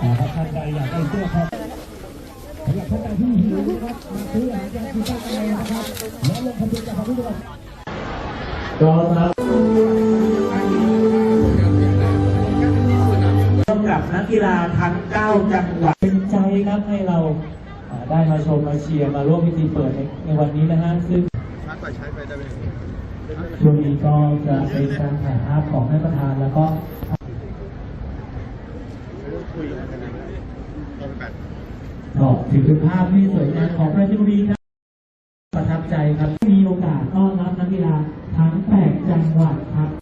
ถ้าท่านใดอยากได้เสื้อครับสำหรับท่านใดที่หิวนะครับมาซื้ออาหารจากคุณป้ากันเลยนะครับแล้วลงทะเบียนจากทางผู้จัดก็ครับร่วมกับนักกีฬาทั้ง 9 จังหวัดเป็นใจครับให้เราอ่าได้มาชมมาเชียร์มาร่วมพิธีเปิดในในวันนี้นะฮะซึ่งช่วงนี้ก็จะเป็นการถ่ายภาพของท่านประธานแล้วก็ ก็ถือเป็นภาพที่สวยงามของปราชบุรีครับ ประทับใจครับ มีโอกาสต้อนรับนักกีฬาทั้ง 8 จังหวัดครับ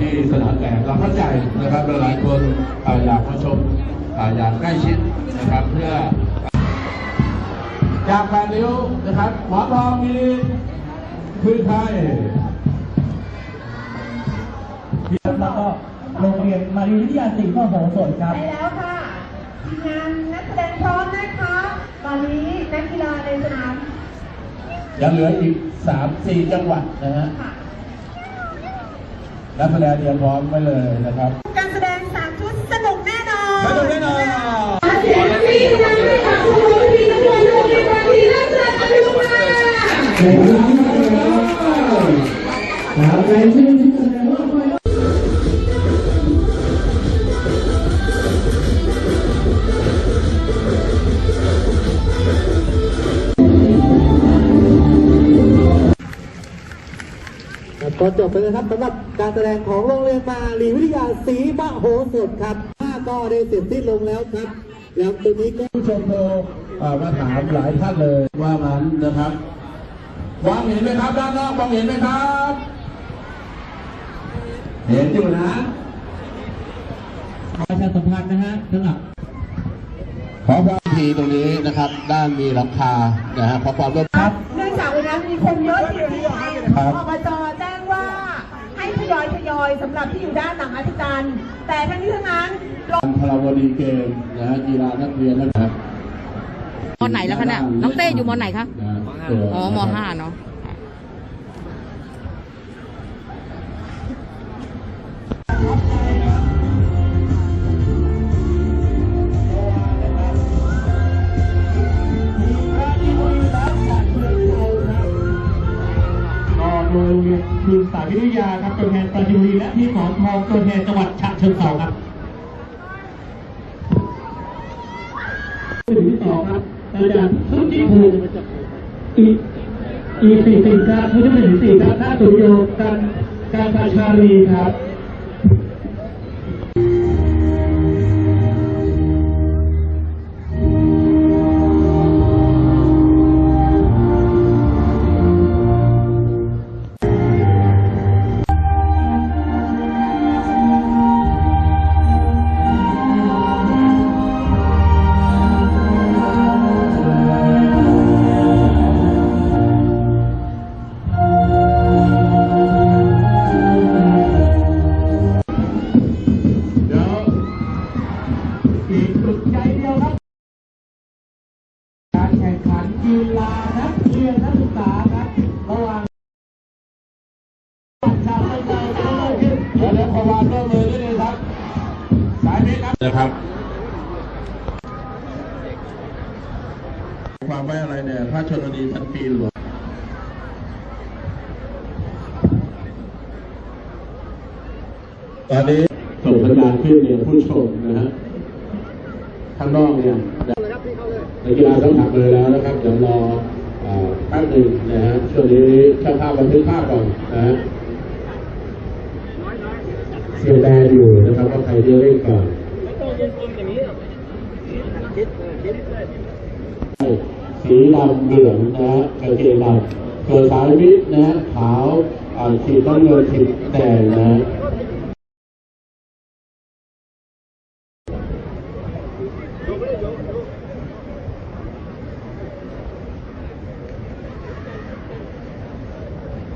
ที่สนามแตกเราเข้าใจนะครับหลายๆคนอ่าอยากมาชมอ่าอยากใกล้ชิดนะครับเพื่อ จากแปดริ้วนะครับหมอทองมีคือใครแล้วก็โรงเรียนมารีวิทยาศรีมโหสถครับไปแล้วค่ะทีมงานนักแสดงพร้อมนะคะ ตอนนี้นักกีฬาในสนามยังเหลืออีกสามสี่จังหวัดนะฮะค่ะ นักแสดงเตรียมพร้อมไว้เลยนะครับการแสดงสามชุดสนุกแน่นอนสนุกแน่นอนครับในชื่อที่แสดง ก็จบไปเลยครับสำหรับการแสดงของโรงเรียนมาลีวิทยาศรีมโหสถครับห้าก็ได้เสร็จสิ้นลงแล้วครับแล้วตัวนี้ก็ผู้ชมโทรเอ่อมาถามหลายท่านเลยว่ามันนะครับมองเห็นไหมครับด้านนอกมองเห็นไหมครับ เห็นอยู่นะประชาสัมพันธ์นะฮะสำหรับขอความทีตรงนี้นะครับ ด้านมีหลังคานะฮะขอความร่วมครับ เนื่องจากวันนั้นมีคนเยอะจริงครับๆอบจแจ้งว่าให้ทย อยทยอยสำหรับที่อยู่ด้านหลังอาจารย์แต่ทั้งนี้ทั้งนั้นพลาวดีเกมนะฮะกีฬานักเรียนนะครับมไหนแล้วคะเนี่ยน้องเต้อยู่มไหนคะนะฮะเกิดอ๋อมนะครับห้าเนาะ คุณสายวิทยาครับตัวแทนปราจีนบุรีและที่หมอนทองตัวแทนจังหวัดฉะเชิงเทราครับที่ที่สองครับอาจารย์สุจิภูมิอีอีสี่สิบครับผู้ช่วยหนึ่งสี่ครับหน้าสุริโยการการประชารีครับ นะครับ ความไว้อะไรเนี่ยพระชนนีพันปีหลวงตอนนี้ส่งสัญญาณขึ้นเรียผู้ชมนะฮะข้างนอกเนี่ยในกีฬาต้องหักเลยแล้วนะครับเดี๋ยวรอเอ่อแป๊บหนึ่งนะฮะช่วงนี้ช่างภาพบันทึกภาพก่อนนะฮะเสียดายอยู่นะครับว่าใครจะเล่นก่อน สีดำเหลืองนะฮะกางเกงดำส่วนสายวิทนะฮะขาวอ่าสีน้ำเงินสีแดงนะฮะ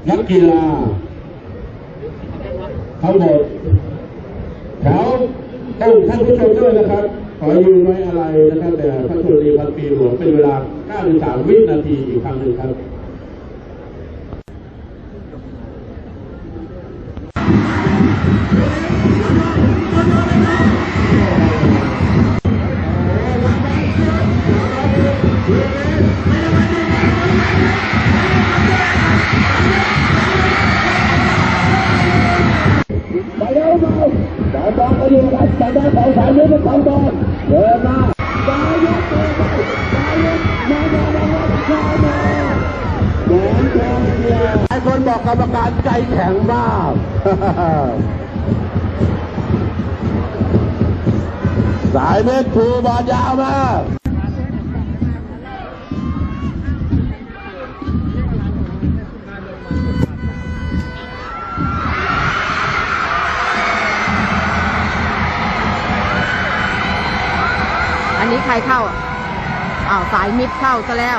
นักกีฬาทั้งหมดแถวต้องท่านผู้ชมด้วยนะครับขอยืนไว้อะไรนะครับแต่พระสุรีพันปีหลวงเป็นเวลา93วินาทีอีกครั้งหนึ่งครับ สายบอลก็อยู่รับสายบอลของสายยุทธเป็นของบอลเดินมาสายุทธเดินไปสายุทธมามามามาสายมาวนทองเดียวไอ้คนบอกกรรมการใจแข็งมากสายเม็ดถูบอลยาวมาก ใครเข้าอะอ้าวสายมิดเข้าซะแล้ว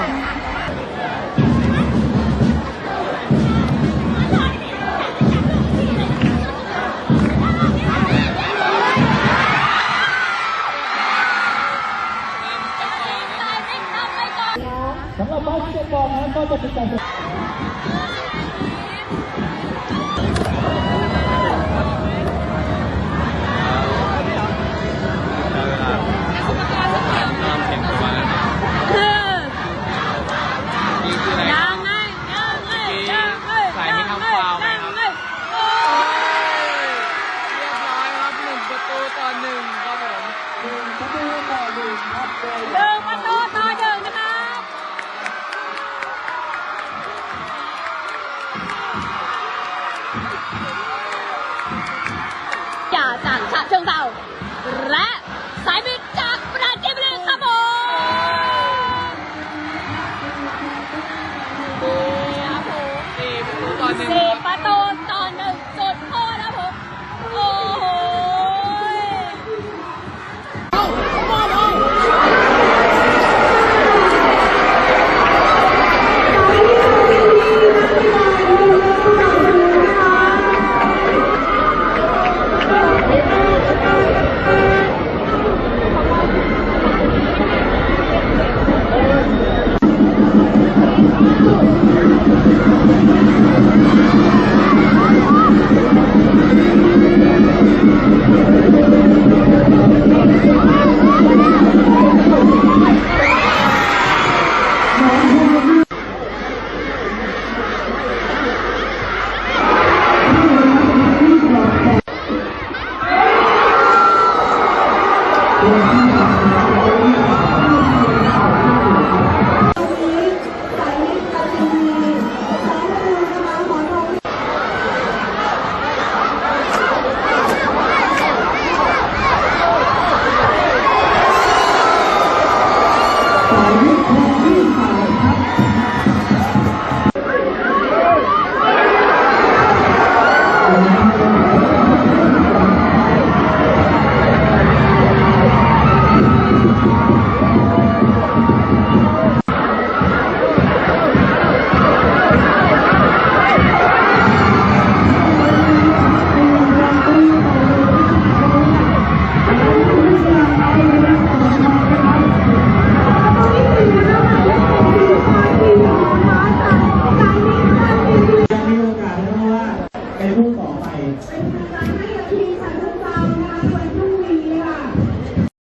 สำหรับบอลที่จะบอลนะก็จะเป็นการ ป